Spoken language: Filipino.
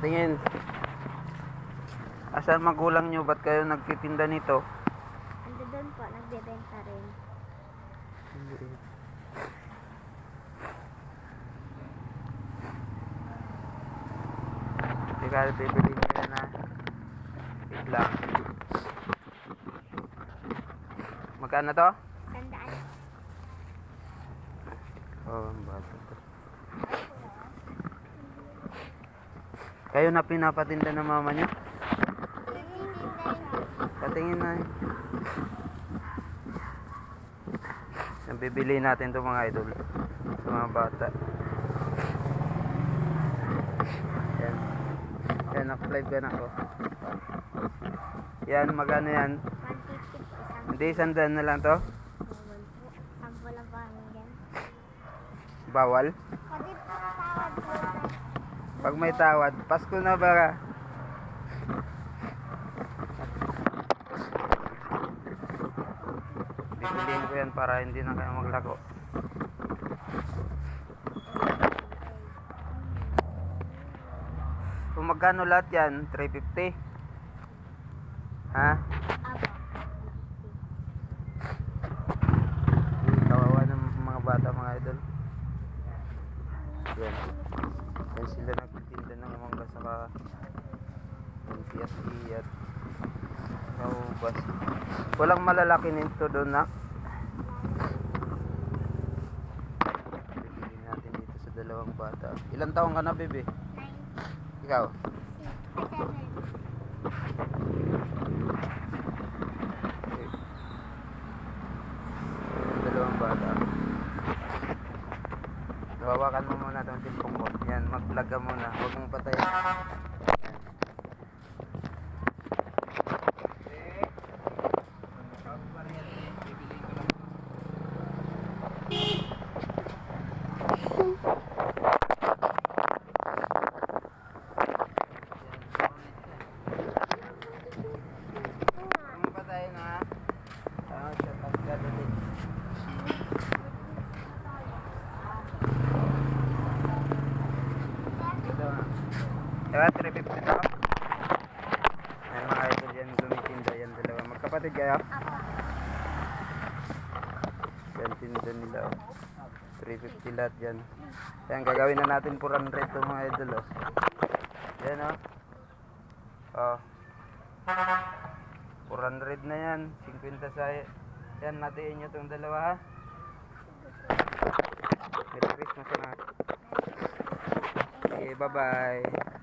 Patingin. Asan magulang nyo? Ba't kayo nagtitinda nito? Ando doon po, nagbebenta rin. Teka, bibili ha. Wait lang. Magkano to? Tandaan. Oh, ang bata to. Kayo na pinapatinda ng mama nyo? Patingin na eh. Yan, bibili natin to mga idol. Sa mga bata. Yan. Yan, naka-live yan ako. Yan, magkano yan? 150 po isang Hindi, sandaan na lang to. bawal po kami dyan. Bawal. Pag may tawad, Pasko na ba? Bibiliin ko yan para hindi na kayo maglako. Kung magkano lahat yan? 350? Ha? Apo. Kawawa ng mga bata mga idol. Yan. Yan sila nagtitinda ng saka ng piyat-piyat. Naubas. Walang malalaki nito doon na. Bibili natin dito sa dalawang bata. Ilan taong ka na, bebe? 9. Ikaw? 7. Yung dalawang bata. Hawakan mo muna itong cellphone mag-vlog ka muna. Huwag mong patayin. Yan. Huwag mong patayin ha. Ah, shut up ka ulit. Ito nga. Diba, 350 to? Ayan mga idol yan, tumitinda yan dalawa. Magkapatid kayo? Yan tinda nila oh. 350 lahat yan. Yan, gagawin na natin 400 to mga idol oh. Yan oh. Oh. 400 na yan. 50 sa... Yan, natiin nyo itong dalawa ha. Merry Christmas na. Okay, bye-bye.